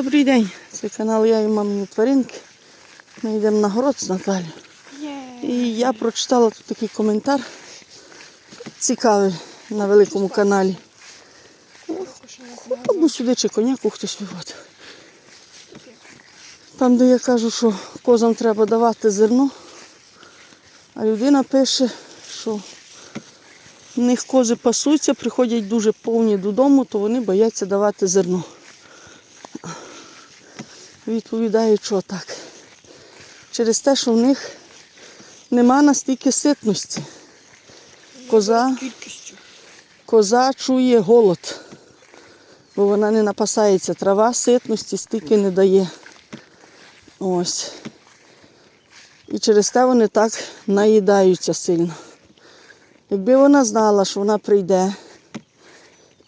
Добрий день. Це канал Я і мамині тваринки. Ми йдемо на город з Наталією. І я прочитала тут такий коментар цікавий на великому каналі. Або сюди чи коняку хтось виводив. Там, де я кажу, що козам треба давати зерно, а людина пише, що в них кози пасуться, приходять дуже повні додому, то вони бояться давати зерно. Відповідаю, що так. Через те, що в них нема настільки ситності. Коза, коза чує голод, бо вона не напасається. Трава ситності стільки не дає. Ось. І через те вони так наїдаються сильно. Якби вона знала, що вона прийде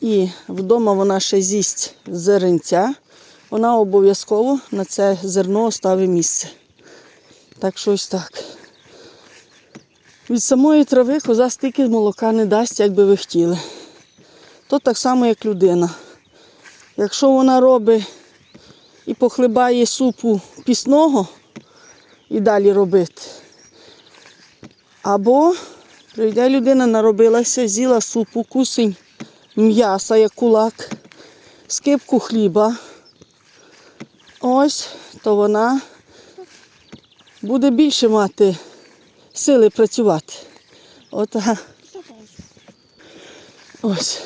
і вдома вона ще з'їсть зеренця, вона обов'язково на це зерно оставить місце. Так що ось так. Від самої трави коза стільки молока не дасть, як би ви хотіли. То так само, як людина. Якщо вона робить і похлебає супу пісного і далі робити. Або прийде людина, наробилася, з'їла супу, кусень м'яса, як кулак, скипку хліба. Ось, то вона буде більше мати сили працювати. От, ага. Ось.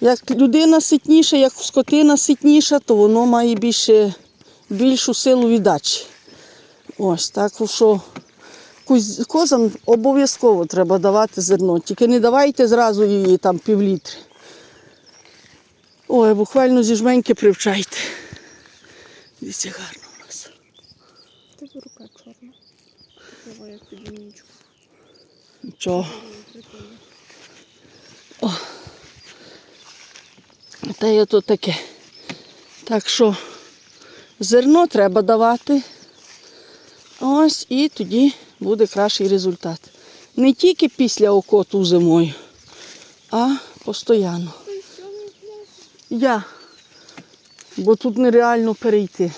Як людина ситніша, як скотина ситніша, то воно має більше, більшу силу віддачі. Ось так що коз- козам обов'язково треба давати зерно. Тільки не давайте зразу її там півлітри. Ой, буквально зі жменьки привчайте. Дивіться, гарно у нас. Тебе рука чорна. Такова, як під вінічку. Нічого. О. Та є то таке. Так що зерно треба давати. Ось і тоді буде кращий результат. Не тільки після окоту зимою, а постійно. Я. Бо тут нереально перейти.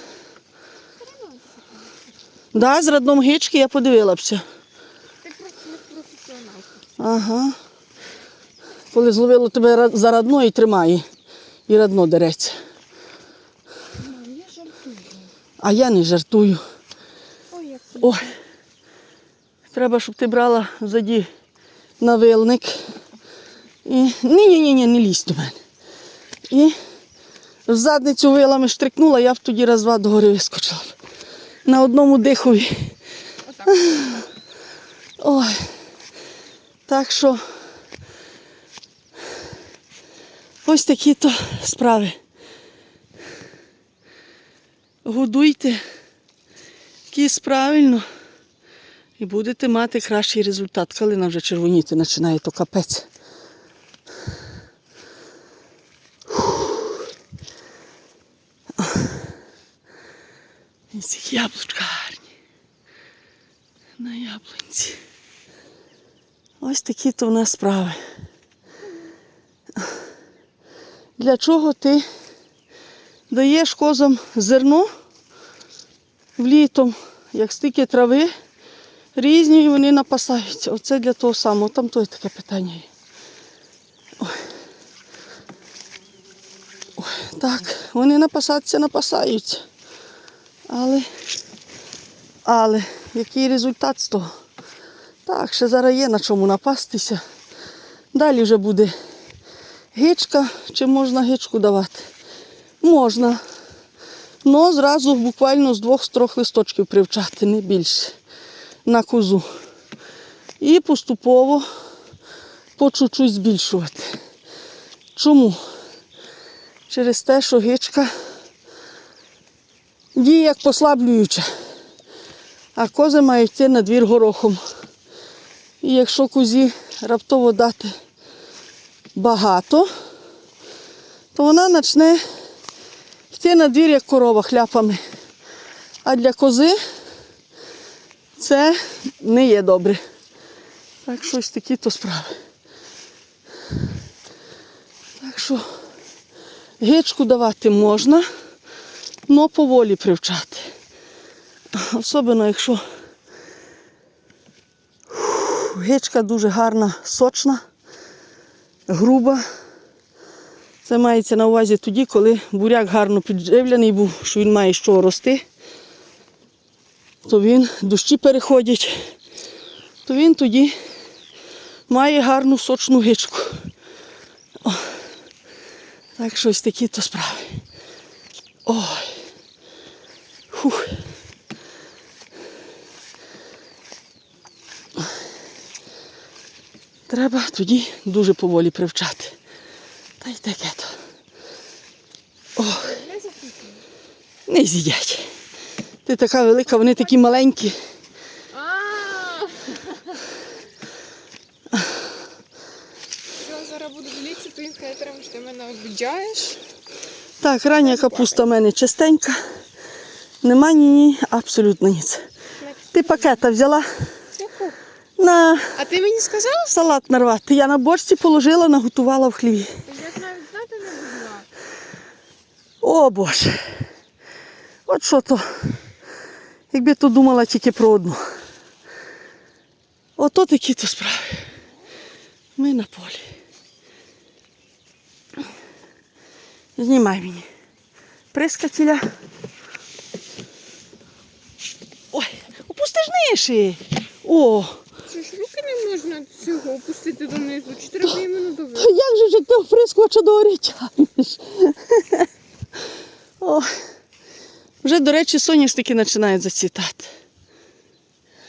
Да, з радном гички я подивилася. Ти просто не професіоналка. Ага. Коли зловило тебе за радно і тримає. І радно дереться. Я жартую. А я не жартую. Ой, як. Ой. Треба, щоб ти брала ззаді на вилник. І... Ні-ні-ні, не лізь до мене. І в задницю вилами штрикнула, я б тоді раз-два догори вискочила. На одному дихові. Ой. Так що ось такі то справи. Годуйте кіс правильно і будете мати кращий результат. Калина вже червоніти починає, то капець. І яблучка гарні. На яблунці. Ось такі то в нас справи. Для чого ти даєш козам зерно влітом, як стільки трави, різні і вони напасаються. Оце для того самого. Там то таке питання є. Ой. Ой, так, вони напасатися напасаються. Але, але який результат з того? Так, ще зараз є на чому напастися. Далі вже буде гичка, чи можна гичку давати? Можна. Ну, зразу буквально з двох з трьох листочків привчати, не більше, на козу. І поступово по чуть-чуть збільшувати. Чому? Через те, що гичка діє як послаблююча, а кози мають йти на двір горохом. І якщо козі раптово дати багато, то вона почне йти на двір, як корова хляпами. А для кози це не є добре. Так що ось такі то справи. Так що гичку давати можна, но поволі привчати. Особливо, якщо гичка дуже гарна, сочна, груба. Це мається на увазі тоді, коли буряк гарно підживлений був, що він має чого рости, то він дощі переходять, то він тоді має гарну сочну гичку. О, так що ось такі то справи. Ой. Фух. Треба тоді дуже поволі привчати. Та й таке то. Ох, Не з'їдять. Ти така велика, вони такі маленькі. Зараз буду ділитися твоїм хейтером, що ти мене обіджаєш? Так, рання капуста в мене чистенька. Нема ні, ні, абсолютно ніц. Ти пакета взяла на А ти мені сказав? салат нарвати. Я на борщі положила, наготувала в хліві. Я навіть знати не була. О Боже. От що то. Якби то думала тільки про одну. Ото такі то справи. Ми на полі. Знімай мені. Прискатіля. Ой, опусти ж ниші. О, Що ж руки не можна цього опустити донизу? Чи треба іменно до то як же ж ти прискоча до горі тягнеш? О, вже, до речі, соняшники починають зацвітати.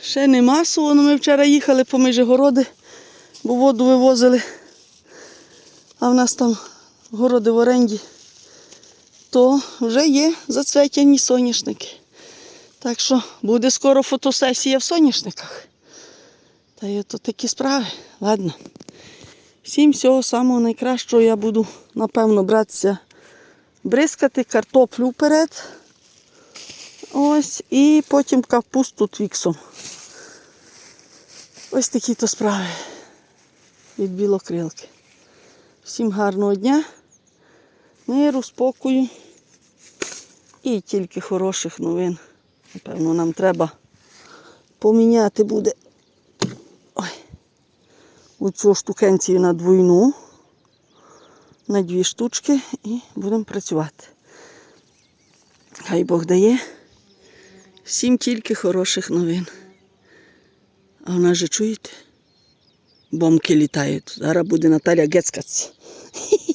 Ще не масово, але ми вчора їхали по Межигороди, бо воду вивозили. А в нас там городи в оренді. То вже є зацвітяні соняшники. Так що буде скоро фотосесія в соняшниках. Та й то такі справи. Ладно. Всім всього самого найкращого я буду, напевно, братися бризкати картоплю вперед. Ось, і потім капусту твіксом. Ось такі то справи від білокрилки. Всім гарного дня, миру, спокою і тільки хороших новин. Напевно, нам треба поміняти буде. Ой оцю штукенцію на двойну, на дві штучки і будемо працювати. Хай Бог дає всім тільки хороших новин. А в нас же чуєте? Бомки літають. Зараз буде Наталя Гецкац.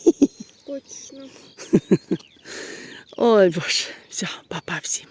Ой Боже, все, папа всім.